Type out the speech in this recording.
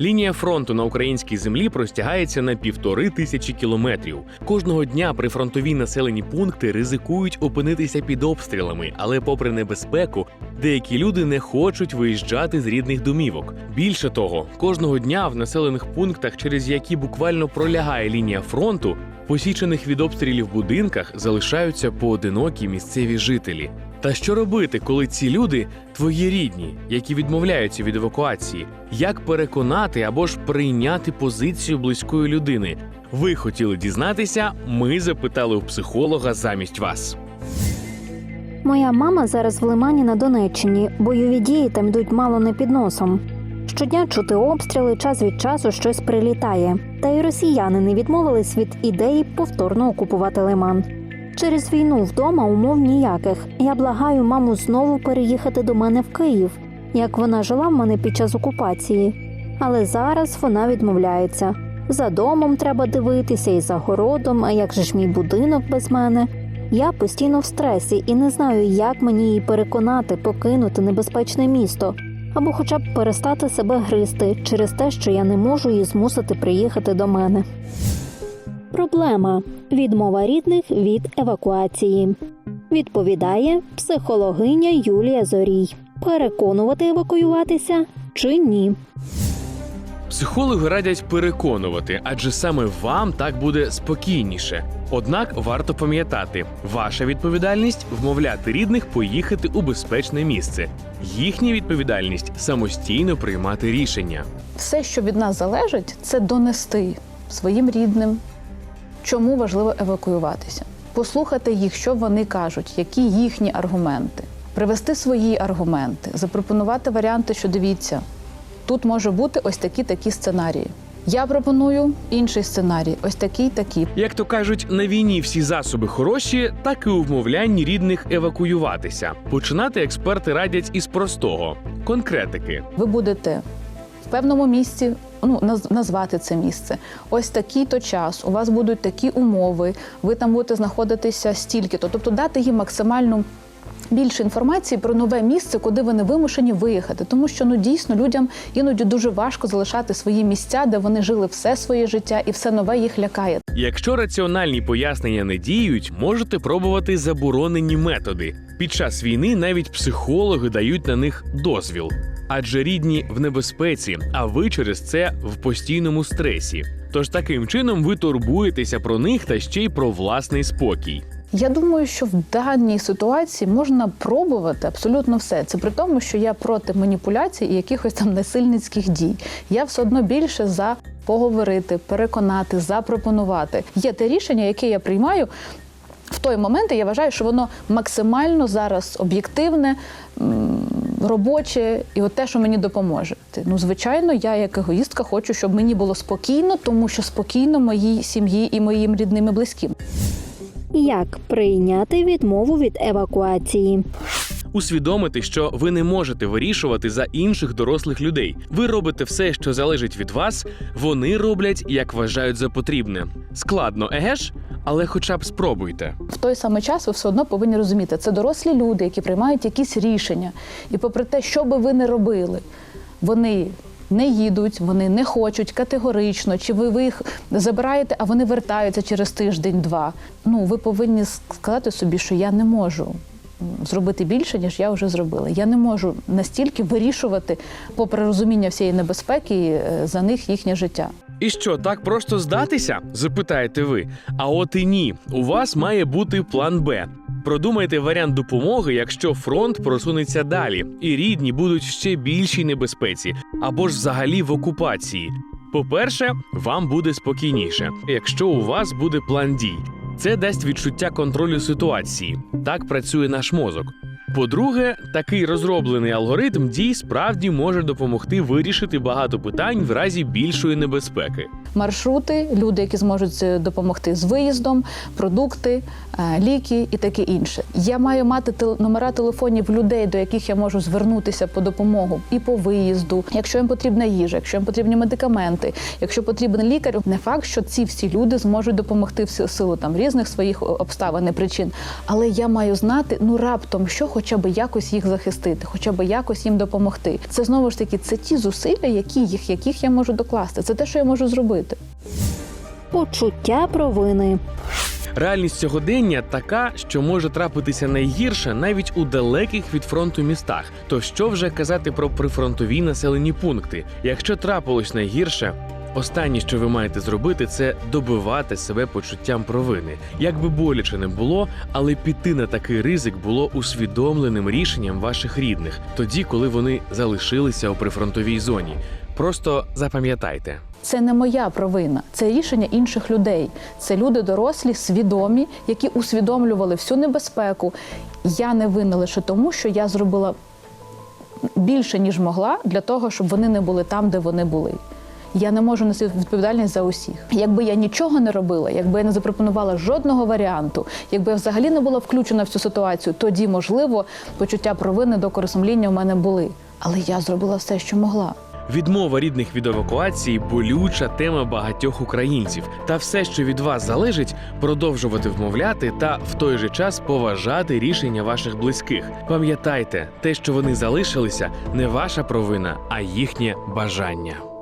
Лінія фронту на українській землі простягається на півтори тисячі кілометрів. Кожного дня прифронтові населені пункти ризикують опинитися під обстрілами, але, попри небезпеку, деякі люди не хочуть виїжджати з рідних домівок. Більше того, кожного дня в населених пунктах, через які буквально пролягає лінія фронту, посічених від обстрілів будинках залишаються поодинокі місцеві жителі. Та що робити, коли ці люди твої рідні, які відмовляються від евакуації? Як переконати або ж прийняти позицію близької людини? Ви хотіли дізнатися? Ми запитали у психолога замість вас. Моя мама зараз в Лимані на Донеччині. Бойові дії там йдуть мало не під носом. Щодня чути обстріли, час від часу щось прилітає. Та й росіяни не відмовились від ідеї повторно окупувати Лиман. Через війну вдома умов ніяких. Я благаю маму знову переїхати до мене в Київ, як вона жила в мене під час окупації. Але зараз вона відмовляється. За домом треба дивитися і за городом, а як же ж мій будинок без мене? Я постійно в стресі і не знаю, як мені її переконати покинути небезпечне місто або хоча б перестати себе гризти через те, що я не можу її змусити приїхати до мене. Проблема відмова рідних від евакуації. Відповідає психологиня Юлія Зорій. Переконувати евакуюватися чи ні? Психологи радять переконувати, адже саме вам так буде спокійніше. Однак варто пам'ятати, ваша відповідальність вмовляти рідних поїхати у безпечне місце. Їхня відповідальність самостійно приймати рішення. Все, що від нас залежить, це донести своїм рідним, чому важливо евакуюватися, послухати їх, що вони кажуть, які їхні аргументи, привести свої аргументи, запропонувати варіанти, що дивіться, тут може бути ось такі такі сценарії. Я пропоную інший сценарій, ось такий такий. Як то кажуть, на війні всі засоби хороші, так і у вмовлянні рідних евакуюватися. Починати експерти радять із простого конкретики. Ви будете в певному місці. Ну, наз- назвати це місце. Ось такий-то час, у вас будуть такі умови, ви там будете знаходитися стільки-то. Тобто дати їм максимальну більше інформації про нове місце, куди вони вимушені виїхати. Тому що ну дійсно людям іноді дуже важко залишати свої місця, де вони жили все своє життя, і все нове їх лякає. Якщо раціональні пояснення не діють, можете пробувати заборонені методи. Під час війни навіть психологи дають на них дозвіл. Адже рідні в небезпеці, а ви через це в постійному стресі. Тож таким чином ви турбуєтеся про них та ще й про власний спокій. Я думаю, що в даній ситуації можна пробувати абсолютно все. Це при тому, що я проти маніпуляцій і якихось там насильницьких дій. Я все одно більше за поговорити, переконати, запропонувати. Є те рішення, яке я приймаю. В той момент я вважаю, що воно максимально зараз об'єктивне, робоче, і от те, що мені допоможе. Ти- Ну, звичайно, я як егоїстка хочу, щоб мені було спокійно, тому що спокійно моїй сім'ї і моїм рідним і близьким. Як прийняти відмову від евакуації? Усвідомити, що ви не можете вирішувати за інших дорослих людей. Ви робите все, що залежить від вас. Вони роблять, як вважають за потрібне. Складно, еге ж? Але хоча б спробуйте. В той самий час ви все одно повинні розуміти, це дорослі люди, які приймають якісь рішення. І попри те, що би ви не робили, вони не їдуть, вони не хочуть категорично, чи ви, ви їх забираєте, а вони вертаються через тиждень-два. Ну, ви повинні сказати собі, що я не можу. Зробити більше, ніж я вже зробила. Я не можу настільки вирішувати, попри розуміння всієї небезпеки, е, за них їхнє життя. І що, так просто здатися? запитаєте ви. А от і ні, у вас має бути план Б. Продумайте варіант допомоги, якщо фронт просунеться далі, і рідні будуть в ще більшій небезпеці або ж взагалі в окупації. По-перше, вам буде спокійніше, якщо у вас буде план дій. Це дасть відчуття контролю ситуації. Так працює наш мозок. По-друге, такий розроблений алгоритм дій справді може допомогти вирішити багато питань в разі більшої небезпеки. маршрути, люди, які зможуть е, допомогти з виїздом, продукти, е, ліки і таке інше. Я маю мати номера телефонів людей, до яких я можу звернутися по допомогу і по виїзду, якщо їм потрібна їжа, якщо їм потрібні медикаменти, якщо потрібен лікар, не факт, що ці всі люди зможуть допомогти в силу там різних своїх обставин і причин. Але я маю знати, ну раптом, що хоча б якось їх захистити, хоча б якось їм допомогти. Це знову ж таки це ті зусилля, які їх, яких я можу докласти. Це те, що я можу зробити. Почуття провини. Реальність сьогодення така, що може трапитися найгірше навіть у далеких від фронту містах. То що вже казати про прифронтові населені пункти? Якщо трапилось найгірше. Останнє, що ви маєте зробити, це добивати себе почуттям провини. Як би боляче не було, але піти на такий ризик було усвідомленим рішенням ваших рідних, тоді, коли вони залишилися у прифронтовій зоні. Просто запам'ятайте. Це не моя провина, це рішення інших людей. Це люди дорослі, свідомі, які усвідомлювали всю небезпеку. Я не винна лише тому, що я зробила більше, ніж могла, для того, щоб вони не були там, де вони були. Я не можу нести відповідальність за усіх. Якби я нічого не робила, якби я не запропонувала жодного варіанту, якби я взагалі не була включена в цю ситуацію, тоді, можливо, почуття провини до корисумління у мене були. Але я зробила все, що могла. Відмова рідних від евакуації болюча тема багатьох українців. Та все, що від вас залежить, продовжувати вмовляти та в той же час поважати рішення ваших близьких. Пам'ятайте, те, що вони залишилися, не ваша провина, а їхнє бажання.